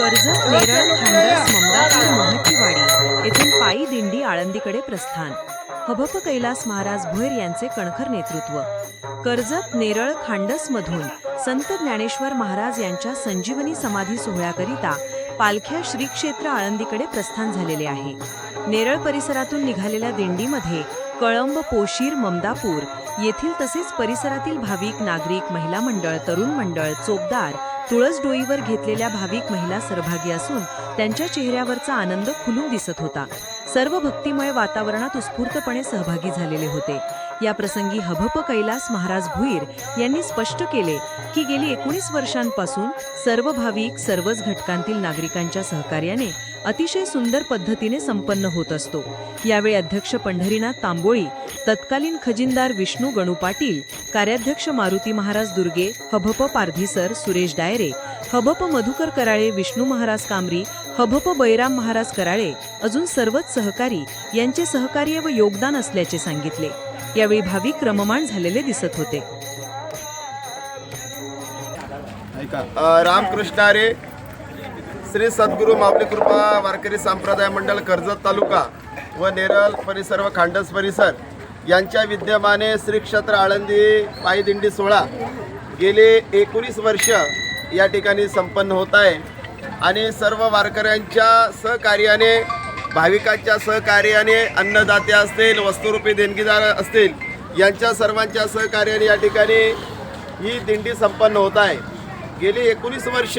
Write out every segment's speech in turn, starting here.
कर्जत नेरळ खांडस ममदापूर महटीवाडी येथून पायी दिंडी आळंदीकडे प्रस्थान. हभप कैलास महाराज भोयर यांचे कणखर नेतृत्व. कर्जत नेरळ खांडस मधून संत ज्ञानेश्वर महाराज यांच्या संजीवनी समाधी सोहळ्याकरिता पालख्या श्री क्षेत्र आळंदीकडे प्रस्थान झालेले आहे. नेरळ परिसरातून निघालेल्या दिंडीमध्ये कळंब पोशीर ममदापूर येथील तसेच परिसरातील भाविक नागरिक महिला मंडळ तरुण मंडळ चोपदार तुळस डोईवर घेतलेल्या भाविक महिला सहभागी असून त्यांच्या चेहऱ्यावरचा आनंद खुलून दिसत होता. सर्व भक्तिमय वातावरणात उत्स्फूर्तपणे सहभागी झालेले होते. या प्रसंगी हभप कैलास महाराज भुईर यांनी स्पष्ट केले की गेली एकोणीस वर्षांपासून सर्व भाविक सर्वच घटकांतील नागरिकांच्या सहकार्याने अतिशय सुंदर पद्धतीने संपन्न होत असतो. यावेळी अध्यक्ष पंढरीनाथ तांबोळी तत्कालीन खजिनदार विष्णू गणू पाटील कार्याध्यक्ष मारुती महाराज दुर्गे हभप पारधीसर सुरेश डायरे हभप मधुकर कराळे विष्णू महाराज कामरी हभप बैराम महाराज कराळे अजून सर्वच सहकारी यांचे सहकार्य व योगदान असल्याचे सांगितले. यावेळी भाविक क्रममान झालेले दिसत होते. रामकृष्णारे रामकृष्ण श्री सद्गुरू मापली कृपा वारकरी संप्रदाय मंडळ कर्जत तालुका व नेरळ परिसर व खांडस परिसर यांच्या विद्यमाने श्री क्षेत्र आळंदी पायी दिंडी सोहळा गेले एकोणीस वर्ष या ठिकाणी संपन्न होत आहे. आणि सर्व वारकऱ्यांच्या सहकार्याने भाविकांच्या सहकार्याने अन्नदाते असतील वस्तुरूपी देणगीदार असतील यांच्या सर्वांच्या सहकार्याने या ठिकाणी ही दिंडी संपन्न होत आहे. गेली एकोणीस वर्ष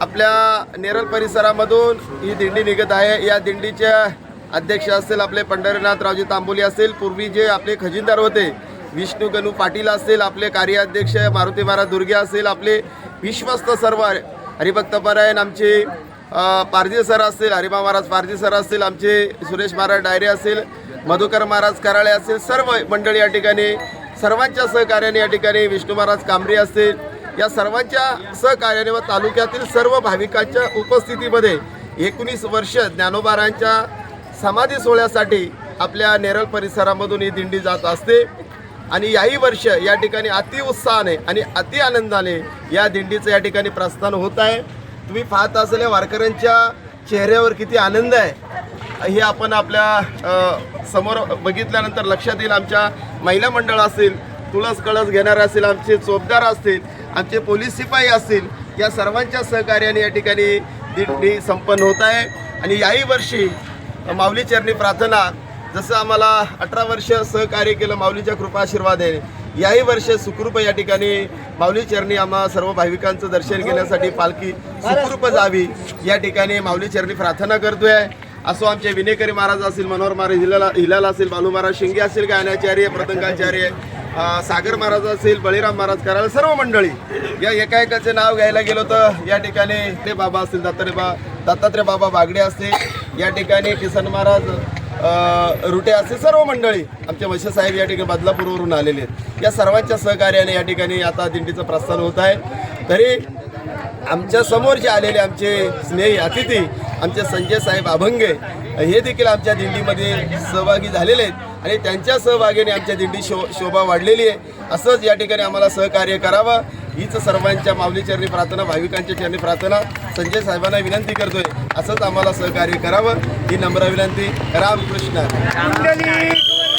आपल्या नेरल परिसरामधून ही दिंडी निघत आहे. या दिंडीच्या अध्यक्ष असतील आपले पंढरीनाथरावजी तांबोली असतील पूर्वी जे आपले खजिनदार होते विष्णू गणू पाटील असतील आपले कार्याध्यक्ष मारुती महाराज दुर्गे असतील आपले विश्वस्त सर्व हरिभक्तपरायण आमचे पारजी सर असतील हरिबा महाराज पारजी सर असतील आमचे सुरेश महाराज डायरे असतील मधुकर महाराज कराळे असतील सर्व मंडळी या ठिकाणी सर्वांच्या सहकार्याने या ठिकाणी विष्णू महाराज कांबरी असतील. या सर्वांच्या सहकार्याने व तालुक्यातील सर्व भाविकांच्या उपस्थितीमध्ये एकोणीस वर्ष ज्ञानोबारांच्या समाधी सोहळ्यासाठी आपल्या नेरळ परिसरामधून ही दिंडी जात असते. आणि याही वर्ष या ठिकाणी अति उत्साहाने आणि अति आनंदाने या दिंडीचं या ठिकाणी प्रस्थान होत आहे. तुम्ही पाहत असलेल्या वारकऱ्यांच्या चेहऱ्यावर किती आनंद आहे. हे आपण आपल्यासमोर बघितल्यानंतर लक्षात येईल आमच्या महिला मंडळ असतील तुळस कळस घेणारे असतील आमचे चोपदार असतील आमचे पोलीस शिपाई असतील या सर्वांच्या सहकार्याने या ठिकाणी दिंडी संपन्न होत आहे. आणि याही वर्षी माऊली चरणी प्रार्थना जसं आम्हाला अठरा वर्ष सहकार्य केलं माऊलीच्या कृपा आशीर्वादाने याही वर्ष सुखरूप या ठिकाणी माऊली चरणी आम्हा सर्व भाविकांचं दर्शन घेण्यासाठी पालखी सुखरूप जावी. या ठिकाणी माऊली चरणी प्रार्थना करतोय. असो आमचे विनेकरी महाराज असतील मनोहर महाराज हिलाला हिलाल असेल बालू महाराज शिंगे असतील गायनाचार्य प्रतंगाचार्य सागर महाराज असेल बळीराम महाराज कराल सर्व मंडळी या एका एकाचे नाव घ्यायला गेलो तर या ठिकाणी ते बाबा असतील दत्तात्रे बा दत्तात्रय बाबा बागडे असतील. या ठिकाणी किसन महाराज रुटे असतील सर्व मंडळी. आमचे वैश्य साहेब या ठिकाणी बदलापूरवरून आलेले आहेत. या सर्वांच्या सहकार्याने या ठिकाणी आता दिंडीचं प्रस्थान होत आहे. तरी आमच्यासमोर जे आलेले आमचे स्नेही अतिथी आमचे संजय साहेब अभंगे हे देखील आमच्या दिंडीमध्ये सहभागी झालेले आहेत आणि त्यांच्या सहभागीने आमच्या दिंडी शो शोभा वाढलेली आहे. असंच या ठिकाणी आम्हाला सहकार्य करावं. हीच सर्वांच्या माऊली चरणी प्रार्थना भाविकांच्या चरणी प्रार्थना. संजय साहेबांना विनंती करतोय असंच आम्हाला सहकार्य करावं. ही नम्र विनंती. रामकृष्ण.